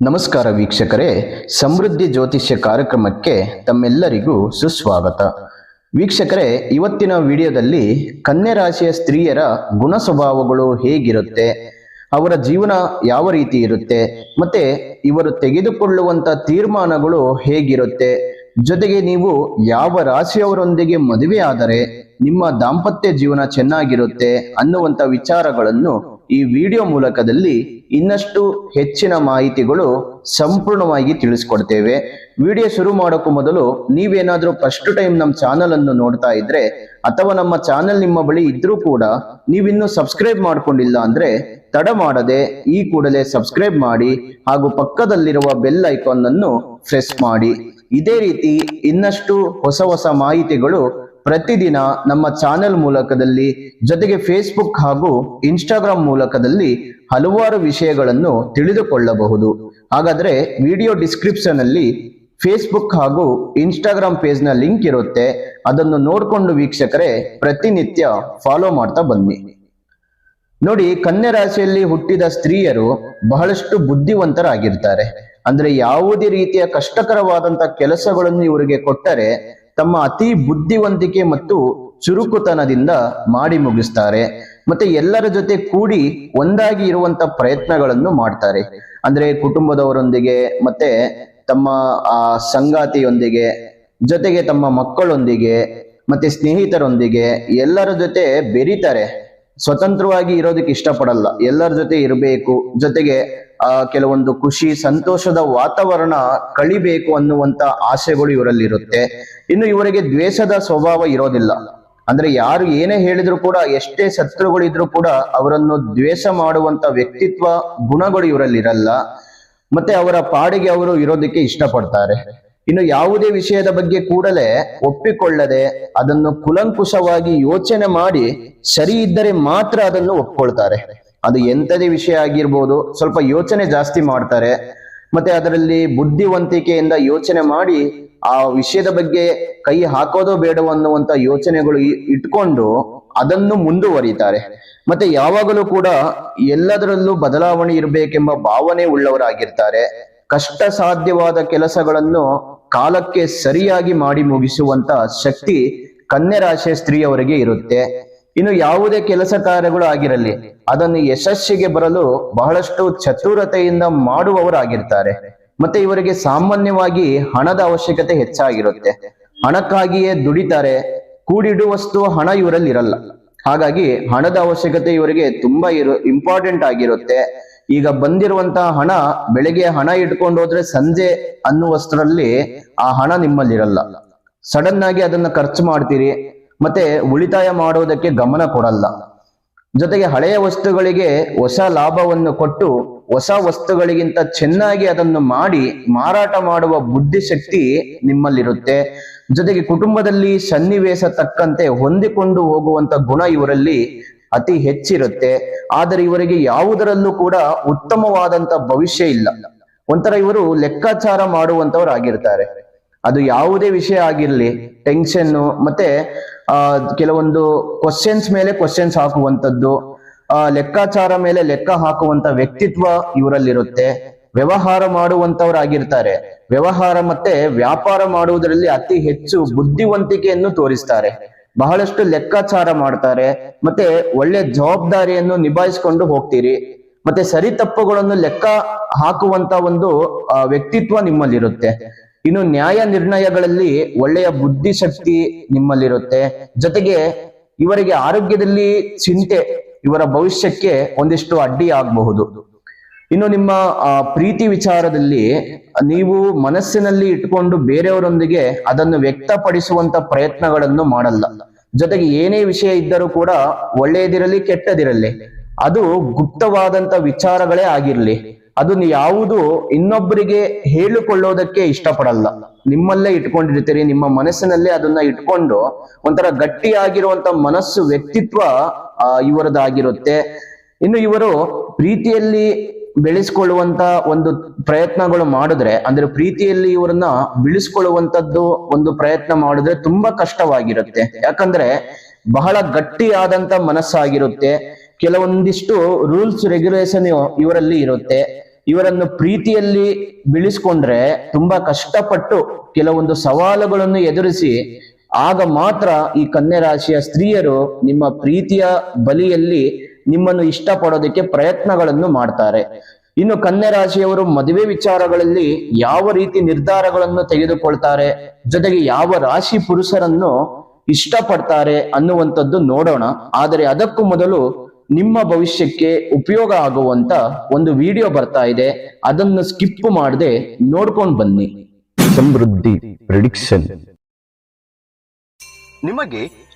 ನಮಸ್ಕಾರ ವೀಕ್ಷಕರೇ, ಸಮೃದ್ಧಿ ಜ್ಯೋತಿಷ್ಯ ಕಾರ್ಯಕ್ರಮಕ್ಕೆ ತಮ್ಮೆಲ್ಲರಿಗೂ ಸುಸ್ವಾಗತ. ವೀಕ್ಷಕರೇ, ಇವತ್ತಿನ ವಿಡಿಯೋದಲ್ಲಿ ಕನ್ಯೆ ರಾಶಿಯ ಸ್ತ್ರೀಯರ ಗುಣ ಸ್ವಭಾವಗಳು ಹೇಗಿರುತ್ತೆ, ಅವರ ಜೀವನ ಯಾವ ರೀತಿ ಇರುತ್ತೆ, ಮತ್ತೆ ಇವರು ತೆಗೆದುಕೊಳ್ಳುವಂತ ತೀರ್ಮಾನಗಳು ಹೇಗಿರುತ್ತೆ, ಜೊತೆಗೆ ನೀವು ಯಾವ ರಾಶಿಯವರೊಂದಿಗೆ ಮದುವೆ ಆದರೆ ನಿಮ್ಮ ದಾಂಪತ್ಯ ಜೀವನ ಚೆನ್ನಾಗಿರುತ್ತೆ ಅನ್ನುವಂತ ವಿಚಾರಗಳನ್ನು ಈ ವಿಡಿಯೋ ಮೂಲಕದಲ್ಲಿ ಇನ್ನಷ್ಟು ಹೆಚ್ಚಿನ ಮಾಹಿತಿಗಳು ಸಂಪೂರ್ಣವಾಗಿ ತಿಳಿಸ್ಕೊಡ್ತೇವೆ. ವಿಡಿಯೋ ಶುರು ಮಾಡೋಕ್ಕೂ ಮೊದಲು ನೀವೇನಾದರೂ ಫಸ್ಟ್ ಟೈಮ್ ನಮ್ಮ ಚಾನಲ್ ಅನ್ನು ನೋಡ್ತಾ ಇದ್ರೆ ಅಥವಾ ನಮ್ಮ ಚಾನಲ್ ನಿಮ್ಮ ಬಳಿ ಇದ್ರೂ ಕೂಡ ನೀವಿನ್ನೂ ಸಬ್ಸ್ಕ್ರೈಬ್ ಮಾಡ್ಕೊಂಡಿಲ್ಲ ಅಂದ್ರೆ ತಡ ಮಾಡದೆ ಈ ಕೂಡಲೇ ಸಬ್ಸ್ಕ್ರೈಬ್ ಮಾಡಿ ಹಾಗೂ ಪಕ್ಕದಲ್ಲಿರುವ ಬೆಲ್ ಐಕಾನ್ ಅನ್ನು ಪ್ರೆಸ್ ಮಾಡಿ. ಇದೇ ರೀತಿ ಇನ್ನಷ್ಟು ಹೊಸ ಹೊಸ ಮಾಹಿತಿಗಳು ಪ್ರತಿದಿನ ನಮ್ಮ ಚಾನೆಲ್ ಮೂಲಕದಲ್ಲಿ, ಜೊತೆಗೆ ಫೇಸ್ಬುಕ್ ಹಾಗೂ ಇನ್ಸ್ಟಾಗ್ರಾಮ್ ಮೂಲಕದಲ್ಲಿ ಹಲವಾರು ವಿಷಯಗಳನ್ನು ತಿಳಿದುಕೊಳ್ಳಬಹುದು. ಹಾಗಾದ್ರೆ ವಿಡಿಯೋ ಡಿಸ್ಕ್ರಿಪ್ಷನ್ ಅಲ್ಲಿ ಫೇಸ್ಬುಕ್ ಹಾಗೂ ಇನ್ಸ್ಟಾಗ್ರಾಮ್ ಪೇಜ್ನ ಲಿಂಕ್ ಇರುತ್ತೆ. ಅದನ್ನು ನೋಡ್ಕೊಂಡು ವೀಕ್ಷಕರೇ, ಪ್ರತಿನಿತ್ಯ ಫಾಲೋ ಮಾಡ್ತಾ ಬನ್ನಿ. ನೋಡಿ, ಕನ್ಯಾ ರಾಶಿಯಲ್ಲಿ ಹುಟ್ಟಿದ ಸ್ತ್ರೀಯರು ಬಹಳಷ್ಟು ಬುದ್ಧಿವಂತರಾಗಿರ್ತಾರೆ. ಅಂದ್ರೆ ಯಾವುದೇ ರೀತಿಯ ಕಷ್ಟಕರವಾದಂತ ಕೆಲಸಗಳನ್ನು ಇವರಿಗೆ ಕೊಟ್ಟರೆ ತಮ್ಮ ಅತಿ ಬುದ್ಧಿವಂತಿಕೆ ಮತ್ತು ಚುರುಕುತನದಿಂದ ಮಾಡಿ ಮುಗಿಸ್ತಾರೆ. ಮತ್ತೆ ಎಲ್ಲರ ಜೊತೆ ಕೂಡಿ ಒಂದಾಗಿ ಇರುವಂತ ಪ್ರಯತ್ನಗಳನ್ನು ಮಾಡ್ತಾರೆ. ಅಂದ್ರೆ ಕುಟುಂಬದವರೊಂದಿಗೆ, ಮತ್ತೆ ತಮ್ಮ ಆ ಸಂಗಾತಿಯೊಂದಿಗೆ, ಜೊತೆಗೆ ತಮ್ಮ ಮಕ್ಕಳೊಂದಿಗೆ, ಮತ್ತೆ ಸ್ನೇಹಿತರೊಂದಿಗೆ ಎಲ್ಲರ ಜೊತೆ ಬೆರೀತಾರೆ. ಸ್ವತಂತ್ರವಾಗಿ ಇರೋದಕ್ಕೆ ಇಷ್ಟಪಡಲ್ಲ. ಎಲ್ಲರ ಜೊತೆ ಇರಬೇಕು, ಜೊತೆಗೆ, ಆ, ಕೆಲವೊಂದು ಖುಷಿ, ಸಂತೋಷದ ವಾತಾವರಣ ಕಳಿಬೇಕು ಅನ್ನುವಂತ ಆಸೆಗಳು ಇವರಲ್ಲಿ ಇರುತ್ತೆ ಇನ್ನು ಇವರಿಗೆ ದ್ವೇಷದ ಸ್ವಭಾವ ಇರೋದಿಲ್ಲ. ಅಂದ್ರೆ ಯಾರು ಏನೇ ಹೇಳಿದ್ರು ಕೂಡ, ಎಷ್ಟೇ ಶತ್ರುಗಳಿದ್ರು ಕೂಡ ಅವರನ್ನು ದ್ವೇಷ ಮಾಡುವಂತ ವ್ಯಕ್ತಿತ್ವ, ಗುಣಗಳು ಇವರಲ್ಲಿ ಇರಲ್ಲ ಮತ್ತೆ ಅವರ ಪಾಡಿಗೆ ಅವರು ಇರೋದಕ್ಕೆ ಇಷ್ಟಪಡ್ತಾರೆ. ಇನ್ನು ಯಾವುದೇ ವಿಷಯದ ಬಗ್ಗೆ ಕೂಡಲೇ ಒಪ್ಪಿಕೊಳ್ಳದೆ ಅದನ್ನು ಕುಲಂಕುಷವಾಗಿ ಯೋಚನೆ ಮಾಡಿ ಸರಿ ಇದ್ದರೆ ಮಾತ್ರ ಅದನ್ನು ಒಪ್ಕೊಳ್ತಾರೆ. ಅದು ಎಂಥದೇ ವಿಷಯ ಆಗಿರ್ಬೋದು, ಸ್ವಲ್ಪ ಯೋಚನೆ ಜಾಸ್ತಿ ಮಾಡ್ತಾರೆ. ಮತ್ತೆ ಅದರಲ್ಲಿ ಬುದ್ಧಿವಂತಿಕೆಯಿಂದ ಯೋಚನೆ ಮಾಡಿ ಆ ವಿಷಯದ ಬಗ್ಗೆ ಕೈ ಹಾಕೋದೋ ಬೇಡವೋ ಅನ್ನುವಂತ ಯೋಚನೆಗಳು ಇಟ್ಕೊಂಡು ಅದನ್ನು ಮುಂದುವರಿತಾರೆ. ಮತ್ತೆ ಯಾವಾಗಲೂ ಕೂಡ ಎಲ್ಲದರಲ್ಲೂ ಬದಲಾವಣೆ ಇರಬೇಕೆಂಬ ಭಾವನೆ ಉಳ್ಳವರಾಗಿರ್ತಾರೆ. ಕಷ್ಟ ಸಾಧ್ಯವಾದ ಕೆಲಸಗಳನ್ನು ಕಾಲಕ್ಕೆ ಸರಿಯಾಗಿ ಮಾಡಿ ಮುಗಿಸುವಂತ ಶಕ್ತಿ ಕನ್ಯಾ ರಾಶಿಯ ಸ್ತ್ರೀಯವರಿಗೆ ಇರುತ್ತೆ. ಇನ್ನು ಯಾವುದೇ ಕೆಲಸ ಕಾರ್ಯಗಳು ಆಗಿರಲಿ, ಅದನ್ನು ಯಶಸ್ಸಿಗೆ ಬರಲು ಬಹಳಷ್ಟು ಚತುರತೆಯಿಂದ ಮಾಡುವವರಾಗಿರ್ತಾರೆ. ಮತ್ತೆ ಇವರಿಗೆ ಸಾಮಾನ್ಯವಾಗಿ ಹಣದ ಅವಶ್ಯಕತೆ ಹೆಚ್ಚಾಗಿರುತ್ತೆ. ಹಣಕ್ಕಾಗಿಯೇ ದುಡಿತಾರೆ, ಕೂಡಿಡುವಷ್ಟು ಹಣ ಇವರಲ್ಲಿ ಇರಲ್ಲ ಹಾಗಾಗಿ ಹಣದ ಅವಶ್ಯಕತೆ ಇವರಿಗೆ ತುಂಬಾ ಇರು ಇಂಪಾರ್ಟೆಂಟ್ ಆಗಿರುತ್ತೆ. ಈಗ ಬಂದಿರುವಂತಹ ಹಣ, ಬೆಳಿಗ್ಗೆ ಹಣ ಇಟ್ಕೊಂಡು ಹೋದ್ರೆ ಸಂಜೆ ಅನ್ನುವಷ್ಟರಲ್ಲಿ ಆ ಹಣ ನಿಮ್ಮಲ್ಲಿರಲ್ಲ. ಸಡನ್ ಆಗಿ ಅದನ್ನ ಖರ್ಚು ಮಾಡ್ತೀರಿ, ಮತ್ತೆ ಉಳಿತಾಯ ಮಾಡೋದಕ್ಕೆ ಗಮನ ಕೊಡಲ್ಲ. ಜೊತೆಗೆ ಹಳೆಯ ವಸ್ತುಗಳಿಗೆ ಹೊಸ ಲಾಭವನ್ನು ಕೊಟ್ಟು, ಹೊಸ ವಸ್ತುಗಳಿಗಿಂತ ಚೆನ್ನಾಗಿ ಅದನ್ನು ಮಾಡಿ, ಮಾರಾಟ ಮಾಡುವ ಬುದ್ಧಿಶಕ್ತಿ ನಿಮ್ಮಲ್ಲಿರುತ್ತೆ. ಜೊತೆಗೆ ಕುಟುಂಬದಲ್ಲಿ ಸನ್ನಿವೇಶ ತಕ್ಕಂತೆ ಹೊಂದಿಕೊಂಡು ಹೋಗುವಂತ ಗುಣ ಇವರಲ್ಲಿ ಅತಿ ಹೆಚ್ಚಿರುತ್ತೆ. ಆದರೆ ಇವರಿಗೆ ಯಾವುದರಲ್ಲೂ ಕೂಡ ಉತ್ತಮವಾದಂತ ಭವಿಷ್ಯ ಇಲ್ಲ. ಒಂಥರ ಇವರು ಲೆಕ್ಕಾಚಾರ ಮಾಡುವಂತವರಾಗಿರ್ತಾರೆ ಅದು ಯಾವುದೇ ವಿಷಯ ಆಗಿರ್ಲಿ ಟೆನ್ಷನ್ ಮತ್ತೆ, ಆ, ಕೆಲವೊಂದು ಕ್ವಶನ್ಸ್ ಮೇಲೆ ಕ್ವಶನ್ಸ್ ಹಾಕುವಂತದ್ದು ಆ, ಲೆಕ್ಕಾಚಾರ ಮೇಲೆ ಲೆಕ್ಕ ಹಾಕುವಂತ ವ್ಯಕ್ತಿತ್ವ ಇವರಲ್ಲಿರುತ್ತೆ. ವ್ಯವಹಾರ ಮಾಡುವಂತವರಾಗಿರ್ತಾರೆ ವ್ಯವಹಾರ ಮತ್ತೆ ವ್ಯಾಪಾರ ಮಾಡುವುದರಲ್ಲಿ ಅತಿ ಹೆಚ್ಚು ಬುದ್ಧಿವಂತಿಕೆಯನ್ನು ತೋರಿಸ್ತಾರೆ. ಬಹಳಷ್ಟು ಲೆಕ್ಕಾಚಾರ ಮಾಡ್ತಾರೆ. ಮತ್ತೆ ಒಳ್ಳೆ ಜವಾಬ್ದಾರಿಯನ್ನು ನಿಭಾಯಿಸ್ಕೊಂಡು ಹೋಗ್ತೀರಿ. ಮತ್ತೆ ಸರಿ ತಪ್ಪುಗಳನ್ನು ಲೆಕ್ಕ ಹಾಕುವಂತ ಒಂದು ವ್ಯಕ್ತಿತ್ವ ನಿಮ್ಮಲ್ಲಿರುತ್ತೆ. ಇನ್ನು ನ್ಯಾಯ ನಿರ್ಣಯಗಳಲ್ಲಿ ಒಳ್ಳೆಯ ಬುದ್ಧಿಶಕ್ತಿ ನಿಮ್ಮಲ್ಲಿರುತ್ತೆ. ಜೊತೆಗೆ ಇವರಿಗೆ ಆರೋಗ್ಯದಲ್ಲಿ ಚಿಂತೆ ಇವರ ಭವಿಷ್ಯಕ್ಕೆ ಒಂದಿಷ್ಟು ಅಡ್ಡಿ ಆಗಬಹುದು. ಇನ್ನು ನಿಮ್ಮ ಪ್ರೀತಿ ವಿಚಾರದಲ್ಲಿ ನೀವು ಮನಸ್ಸಿನಲ್ಲಿ ಇಟ್ಕೊಂಡು ಬೇರೆಯವರೊಂದಿಗೆ ಅದನ್ನು ವ್ಯಕ್ತಪಡಿಸುವಂತ ಪ್ರಯತ್ನಗಳನ್ನು ಮಾಡಲ್ಲ. ಜೊತೆಗೆ ಏನೇ ವಿಷಯ ಇದ್ದರೂ ಕೂಡ ಒಳ್ಳೆಯದಿರಲಿ, ಕೆಟ್ಟದಿರಲಿ, ಅದು ಗುಪ್ತವಾದಂತ ವಿಚಾರಗಳೇ ಆಗಿರ್ಲಿ. ಅದು ಯಾವುದು ಇನ್ನೊಬ್ಬರಿಗೆ ಹೇಳಿಕೊಳ್ಳೋದಕ್ಕೆ ಇಷ್ಟಪಡಲ್ಲ. ನಿಮ್ಮಲ್ಲೇ ಇಟ್ಕೊಂಡಿರ್ತೀರಿ, ನಿಮ್ಮ ಮನಸ್ಸಿನಲ್ಲೇ ಅದನ್ನ ಇಟ್ಕೊಂಡು ಒಂಥರ ಗಟ್ಟಿಯಾಗಿರುವಂತ ಮನಸ್ಸು ವ್ಯಕ್ತಿತ್ವ ಇವರದಾಗಿರುತ್ತೆ. ಇನ್ನು ಇವರು ಪ್ರೀತಿಯಲ್ಲಿ ಬೆಳೆಸ್ಕೊಳ್ಳುವಂತ ಒಂದು ಪ್ರಯತ್ನಗಳು ಮಾಡಿದ್ರೆ, ಅಂದ್ರೆ ಪ್ರೀತಿಯಲ್ಲಿ ಇವರನ್ನ ಬಿಳಿಸ್ಕೊಳ್ಳುವಂತದ್ದು ಒಂದು ಪ್ರಯತ್ನ ಮಾಡಿದ್ರೆ ತುಂಬಾ ಕಷ್ಟವಾಗಿರುತ್ತೆ. ಯಾಕಂದ್ರೆ ಬಹಳ ಗಟ್ಟಿಯಾದಂತ ಮನಸ್ಸಾಗಿರುತ್ತೆ. ಕೆಲವೊಂದಿಷ್ಟು ರೂಲ್ಸ್ ರೆಗ್ಯುಲೇಷನ್ ಇವರಲ್ಲಿ ಇರುತ್ತೆ. ಇವರನ್ನು ಪ್ರೀತಿಯಲ್ಲಿ ಬಿಳಿಸ್ಕೊಂಡ್ರೆ ತುಂಬಾ ಕಷ್ಟಪಟ್ಟು ಕೆಲವೊಂದು ಸವಾಲುಗಳನ್ನು ಎದುರಿಸಿ, ಆಗ ಮಾತ್ರ ಈ ಕನ್ಯಾ ರಾಶಿಯ ಸ್ತ್ರೀಯರು ನಿಮ್ಮ ಪ್ರೀತಿಯ ಬಲಿಯಲ್ಲಿ ನಿಮ್ಮನ್ನು ಇಷ್ಟಪಡೋದಕ್ಕೆ ಪ್ರಯತ್ನಗಳನ್ನು ಮಾಡ್ತಾರೆ. ಇನ್ನು ಕನ್ಯಾ ರಾಶಿಯವರು ಮದುವೆ ವಿಚಾರಗಳಲ್ಲಿ ಯಾವ ರೀತಿ ನಿರ್ಧಾರಗಳನ್ನು ತೆಗೆದುಕೊಳ್ತಾರೆ ಜೊತೆಗೆ ಯಾವ ರಾಶಿ ಪುರುಷರನ್ನು ಇಷ್ಟಪಡ್ತಾರೆ ಅನ್ನುವಂಥದ್ದು ನೋಡೋಣ. ಆದರೆ ಅದಕ್ಕೂ ಮೊದಲು ನಿಮ್ಮ ಭವಿಷ್ಯಕ್ಕೆ ಉಪಯೋಗ ಆಗುವಂತ ಒಂದು ವಿಡಿಯೋ ಬರ್ತಾ ಇದೆ. ಅದನ್ನು ಸ್ಕಿಪ್ ಮಾಡದೆ ನೋಡ್ಕೊಂಡು ಬನ್ನಿ. ಸಮೃದ್ಧಿ ಪ್ರಿಡಿಕ್ಷನ್. ನಿಮಗೆ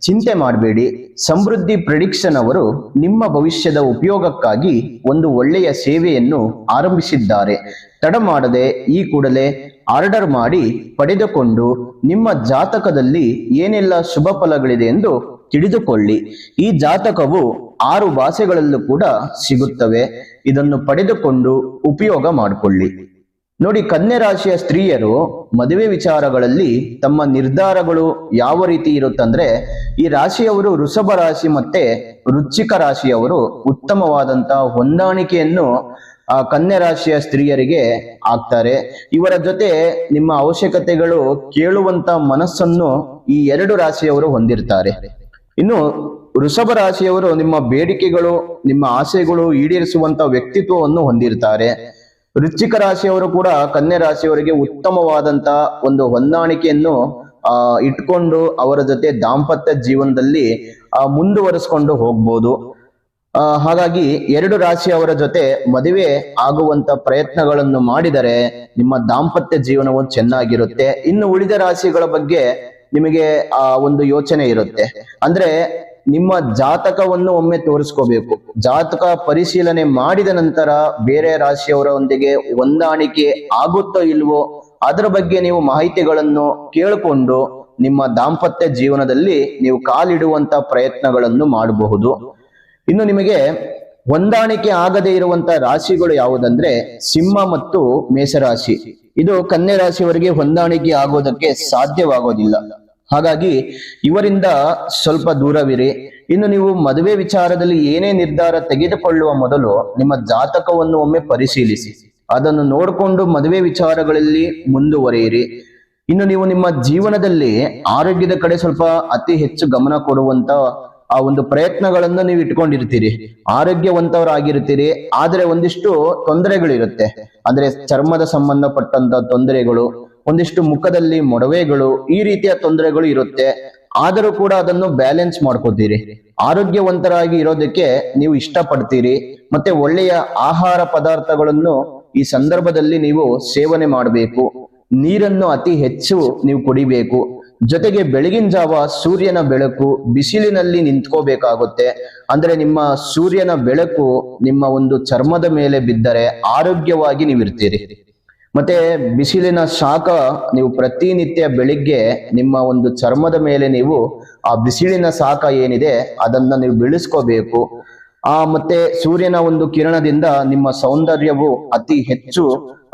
ಚಿಂತೆ ಮಾಡಬೇಡಿ. ಸಮೃದ್ಧಿ ಪ್ರಿಡಿಕ್ಷನ್ ಅವರು ನಿಮ್ಮ ಭವಿಷ್ಯದ ಉಪಯೋಗಕ್ಕಾಗಿ ಒಂದು ಒಳ್ಳೆಯ ಸೇವೆಯನ್ನು ಆರಂಭಿಸಿದ್ದಾರೆ. ತಡ ಮಾಡದೆ ಈ ಕೂಡಲೇ ಆರ್ಡರ್ ಮಾಡಿ ಪಡೆದುಕೊಂಡು ನಿಮ್ಮ ಜಾತಕದಲ್ಲಿ ಏನೆಲ್ಲ ಶುಭ ಫಲಗಳಿದೆ ಎಂದು ತಿಳಿದುಕೊಳ್ಳಿ. ಈ ಜಾತಕವು ಆರು ಭಾಷೆಗಳಲ್ಲೂ ಕೂಡ ಸಿಗುತ್ತವೆ. ಇದನ್ನು ಪಡೆದುಕೊಂಡು ಉಪಯೋಗ ಮಾಡಿಕೊಳ್ಳಿ. ನೋಡಿ ಕನ್ಯಾ ರಾಶಿಯ ಸ್ತ್ರೀಯರು ಮದುವೆ ವಿಚಾರಗಳಲ್ಲಿ ತಮ್ಮ ನಿರ್ಧಾರಗಳು ಯಾವ ರೀತಿ ಇರುತ್ತಂದ್ರೆ, ಈ ರಾಶಿಯವರು ವೃಷಭ ರಾಶಿ ಮತ್ತೆ ರುಚಿಕ ರಾಶಿಯವರು ಉತ್ತಮವಾದಂತಹ ಹೊಂದಾಣಿಕೆಯನ್ನು, ಆ ಕನ್ಯಾ ರಾಶಿಯ ಸ್ತ್ರೀಯರಿಗೆ ಆಗ್ತಾರೆ ಇವರ ಜೊತೆ ನಿಮ್ಮ ಅವಶ್ಯಕತೆಗಳು ಕೇಳುವಂತ ಮನಸ್ಸನ್ನು ಈ ಎರಡು ರಾಶಿಯವರು ಹೊಂದಿರ್ತಾರೆ. ಇನ್ನು ವೃಷಭ ರಾಶಿಯವರು ನಿಮ್ಮ ಬೇಡಿಕೆಗಳು, ನಿಮ್ಮ ಆಸೆಗಳು ಈಡೇರಿಸುವಂತ ವ್ಯಕ್ತಿತ್ವವನ್ನು ಹೊಂದಿರ್ತಾರೆ. ವೃಶ್ಚಿಕ ರಾಶಿಯವರು ಕೂಡ ಕನ್ಯೆ ರಾಶಿಯವರಿಗೆ ಉತ್ತಮವಾದಂತ ಒಂದು ಹೊಂದಾಣಿಕೆಯನ್ನು, ಆ, ಇಟ್ಕೊಂಡು ಅವರ ಜೊತೆ ದಾಂಪತ್ಯ ಜೀವನದಲ್ಲಿ ಮುಂದುವರಿಸ್ಕೊಂಡು ಹೋಗ್ಬೋದು. ಆ, ಹಾಗಾಗಿ ಎರಡು ರಾಶಿಯವರ ಜೊತೆ ಮದುವೆ ಆಗುವಂತ ಪ್ರಯತ್ನಗಳನ್ನು ಮಾಡಿದರೆ ನಿಮ್ಮ ದಾಂಪತ್ಯ ಜೀವನವು ಚೆನ್ನಾಗಿರುತ್ತೆ. ಇನ್ನು ಉಳಿದ ರಾಶಿಗಳ ಬಗ್ಗೆ ನಿಮಗೆ, ಆ, ಒಂದು ಯೋಚನೆ ಇರುತ್ತೆ. ಅಂದ್ರೆ ನಿಮ್ಮ ಜಾತಕವನ್ನು ಒಮ್ಮೆ ತೋರಿಸ್ಕೋಬೇಕು. ಜಾತಕ ಪರಿಶೀಲನೆ ಮಾಡಿದ ನಂತರ ಬೇರೆ ರಾಶಿಯವರೊಂದಿಗೆ ಹೊಂದಾಣಿಕೆ ಆಗುತ್ತೋ ಇಲ್ವೋ ಅದರ ಬಗ್ಗೆ ನೀವು ಮಾಹಿತಿಗಳನ್ನು ಕೇಳಿಕೊಂಡು ನಿಮ್ಮ ದಾಂಪತ್ಯ ಜೀವನದಲ್ಲಿ ನೀವು ಕಾಲಿಡುವಂತ ಪ್ರಯತ್ನಗಳನ್ನು ಮಾಡಬಹುದು. ಇನ್ನು ನಿಮಗೆ ಹೊಂದಾಣಿಕೆ ಆಗದೇ ಇರುವಂತ ರಾಶಿಗಳು ಯಾವುದಂದ್ರೆ ಸಿಂಹ ಮತ್ತು ಮೇಷರಾಶಿ. ಇದು ಕನ್ಯೆ ರಾಶಿಯವರಿಗೆ ಹೊಂದಾಣಿಕೆ ಆಗೋದಕ್ಕೆ ಸಾಧ್ಯವಾಗೋದಿಲ್ಲ. ಹಾಗಾಗಿ ಇವರಿಂದ ಸ್ವಲ್ಪ ದೂರವಿರಿ. ಇನ್ನು ನೀವು ಮದುವೆ ವಿಚಾರದಲ್ಲಿ ಏನೇ ನಿರ್ಧಾರ ತೆಗೆದುಕೊಳ್ಳುವ ಮೊದಲು ನಿಮ್ಮ ಜಾತಕವನ್ನು ಒಮ್ಮೆ ಪರಿಶೀಲಿಸಿ. ಅದನ್ನು ನೋಡಿಕೊಂಡು ಮದುವೆ ವಿಚಾರಗಳಲ್ಲಿ ಮುಂದುವರಿಯಿರಿ. ಇನ್ನು ನೀವು ನಿಮ್ಮ ಜೀವನದಲ್ಲಿ ಆರೋಗ್ಯದ ಕಡೆ ಸ್ವಲ್ಪ ಅತಿ ಹೆಚ್ಚು ಗಮನ ಕೊಡುವಂತ ಆ ಒಂದು ಪ್ರಯತ್ನಗಳನ್ನು ನೀವು ಇಟ್ಕೊಂಡಿರ್ತೀರಿ. ಆರೋಗ್ಯವಂತವರಾಗಿರ್ತೀರಿ ಆದರೆ ಒಂದಿಷ್ಟು ತೊಂದರೆಗಳಿರುತ್ತೆ. ಅಂದ್ರೆ ಚರ್ಮದ ಸಂಬಂಧಪಟ್ಟಂತ ತೊಂದರೆಗಳು ಒಂದಿಷ್ಟು ಮುಖದಲ್ಲಿ ಮೊಡವೆಗಳು, ಈ ರೀತಿಯ ತೊಂದರೆಗಳು ಇರುತ್ತೆ. ಆದರೂ ಕೂಡ ಅದನ್ನು ಬ್ಯಾಲೆನ್ಸ್ ಮಾಡ್ಕೋತೀರಿ. ಆರೋಗ್ಯವಂತರಾಗಿ ಇರೋದಕ್ಕೆ ನೀವು ಇಷ್ಟಪಡ್ತೀರಿ. ಮತ್ತೆ ಒಳ್ಳೆಯ ಆಹಾರ ಪದಾರ್ಥಗಳನ್ನು ಈ ಸಂದರ್ಭದಲ್ಲಿ ನೀವು ಸೇವನೆ ಮಾಡಬೇಕು. ನೀರನ್ನು ಅತಿ ಹೆಚ್ಚು ನೀವು ಕುಡಿಬೇಕು. ಜೊತೆಗೆ ಬೆಳಗಿನ ಜಾವ ಸೂರ್ಯನ ಬೆಳಕು ಬಿಸಿಲಿನಲ್ಲಿ ನಿಂತ್ಕೋಬೇಕಾಗುತ್ತೆ. ಅಂದ್ರೆ ನಿಮ್ಮ ಸೂರ್ಯನ ಬೆಳಕು ನಿಮ್ಮ ಒಂದು ಚರ್ಮದ ಮೇಲೆ ಬಿದ್ದರೆ ಆರೋಗ್ಯವಾಗಿ ನೀವಿರ್ತೀರಿ. ಮತ್ತೆ ಬಿಸಿಲಿನ ಶಾಖ ನೀವು ಪ್ರತಿನಿತ್ಯ ಬೆಳಿಗ್ಗೆ ನಿಮ್ಮ ಒಂದು ಚರ್ಮದ ಮೇಲೆ ನೀವು ಆ ಬಿಸಿಲಿನ ಶಾಖ ಏನಿದೆ ಅದನ್ನ ನೀವು ಬೆಳೆಸ್ಕೋಬೇಕು. ಆ ಮತ್ತೆ ಸೂರ್ಯನ ಒಂದು ಕಿರಣದಿಂದ ನಿಮ್ಮ ಸೌಂದರ್ಯವು ಅತಿ ಹೆಚ್ಚು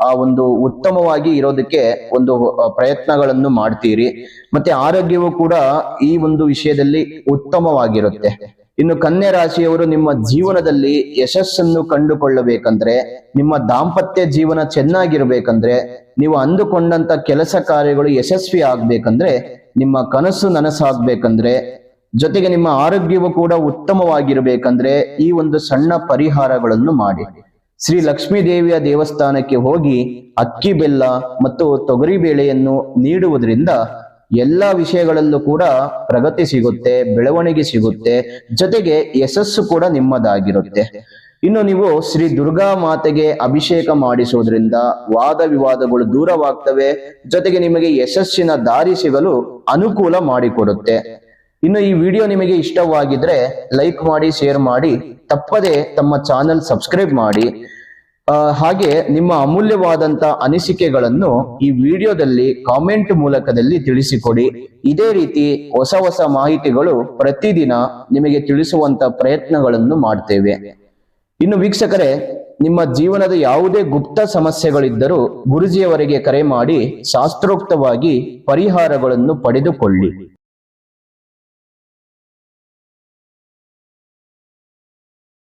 ಆ ಒಂದು ಉತ್ತಮವಾಗಿ ಇರೋದಕ್ಕೆ ಒಂದು ಪ್ರಯತ್ನಗಳನ್ನು ಮಾಡ್ತೀರಿ. ಮತ್ತೆ ಆರೋಗ್ಯವು ಕೂಡ ಈ ಒಂದು ವಿಷಯದಲ್ಲಿ ಉತ್ತಮವಾಗಿರುತ್ತೆ. ಇನ್ನು ಕನ್ಯಾ ರಾಶಿಯವರು ನಿಮ್ಮ ಜೀವನದಲ್ಲಿ ಯಶಸ್ಸನ್ನು ಕಂಡುಕೊಳ್ಳಬೇಕಂದ್ರೆ, ನಿಮ್ಮ ದಾಂಪತ್ಯ ಜೀವನ ಚೆನ್ನಾಗಿರ್ಬೇಕಂದ್ರೆ, ನೀವು ಅಂದುಕೊಂಡಂತ ಕೆಲಸ ಕಾರ್ಯಗಳು ಯಶಸ್ವಿ ಆಗ್ಬೇಕಂದ್ರೆ, ನಿಮ್ಮ ಕನಸು ನನಸಾಗ್ಬೇಕಂದ್ರೆ, ಜೊತೆಗೆ ನಿಮ್ಮ ಆರೋಗ್ಯವು ಕೂಡ ಉತ್ತಮವಾಗಿರಬೇಕಂದ್ರೆ ಈ ಒಂದು ಸಣ್ಣ ಪರಿಹಾರಗಳನ್ನು ಮಾಡಿ. ಶ್ರೀ ಲಕ್ಷ್ಮೀ ದೇವಿಯ ದೇವಸ್ಥಾನಕ್ಕೆ ಹೋಗಿ ಅಕ್ಕಿ ಬೆಲ್ಲ ಮತ್ತು ತೊಗರಿ ಬೇಳೆಯನ್ನು ನೀಡುವುದರಿಂದ ಎಲ್ಲಾ ವಿಷಯಗಳಲ್ಲೂ ಕೂಡ ಪ್ರಗತಿ ಸಿಗುತ್ತೆ, ಬೆಳವಣಿಗೆ ಸಿಗುತ್ತೆ, ಜೊತೆಗೆ ಯಶಸ್ಸು ಕೂಡ ನಿಮ್ಮದಾಗಿರುತ್ತೆ. ಇನ್ನು ನೀವು ಶ್ರೀ ದುರ್ಗಾ ಮಾತೆಗೆ ಅಭಿಷೇಕ ಮಾಡಿಸೋದ್ರಿಂದ ವಾದ ವಿವಾದಗಳು ದೂರವಾಗ್ತವೆ, ಜೊತೆಗೆ ನಿಮಗೆ ಯಶಸ್ಸಿನ ದಾರಿ ಸಿಗಲು ಅನುಕೂಲ ಮಾಡಿಕೊಡುತ್ತೆ. ಇನ್ನು ಈ ವಿಡಿಯೋ ನಿಮಗೆ ಇಷ್ಟವಾಗಿದ್ರೆ ಲೈಕ್ ಮಾಡಿ, ಶೇರ್ ಮಾಡಿ, ತಪ್ಪದೆ ತಮ್ಮ ಚಾನೆಲ್ ಸಬ್ಸ್ಕ್ರೈಬ್ ಮಾಡಿ. ಹಾಗೆ ನಿಮ್ಮ ಅಮೂಲ್ಯವಾದಂತ ಅನಿಸಿಕೆಗಳನ್ನು ಈ ವಿಡಿಯೋದಲ್ಲಿ ಕಾಮೆಂಟ್ ಮೂಲಕದಲ್ಲಿ ತಿಳಿಸಿಕೊಡಿ. ಇದೇ ರೀತಿ ಹೊಸ ಹೊಸ ಮಾಹಿತಿಗಳು ಪ್ರತಿದಿನ ನಿಮಗೆ ತಿಳಿಸುವಂತ ಪ್ರಯತ್ನಗಳನ್ನು ಮಾಡ್ತೇವೆ. ಇನ್ನು ವೀಕ್ಷಕರೇ, ನಿಮ್ಮ ಜೀವನದ ಯಾವುದೇ ಗುಪ್ತ ಸಮಸ್ಯೆಗಳಿದ್ದರೂ ಗುರುಜಿಯವರಿಗೆ ಕರೆ ಮಾಡಿ ಶಾಸ್ತ್ರೋಕ್ತವಾಗಿ ಪರಿಹಾರಗಳನ್ನು ಪಡೆದುಕೊಳ್ಳಿ.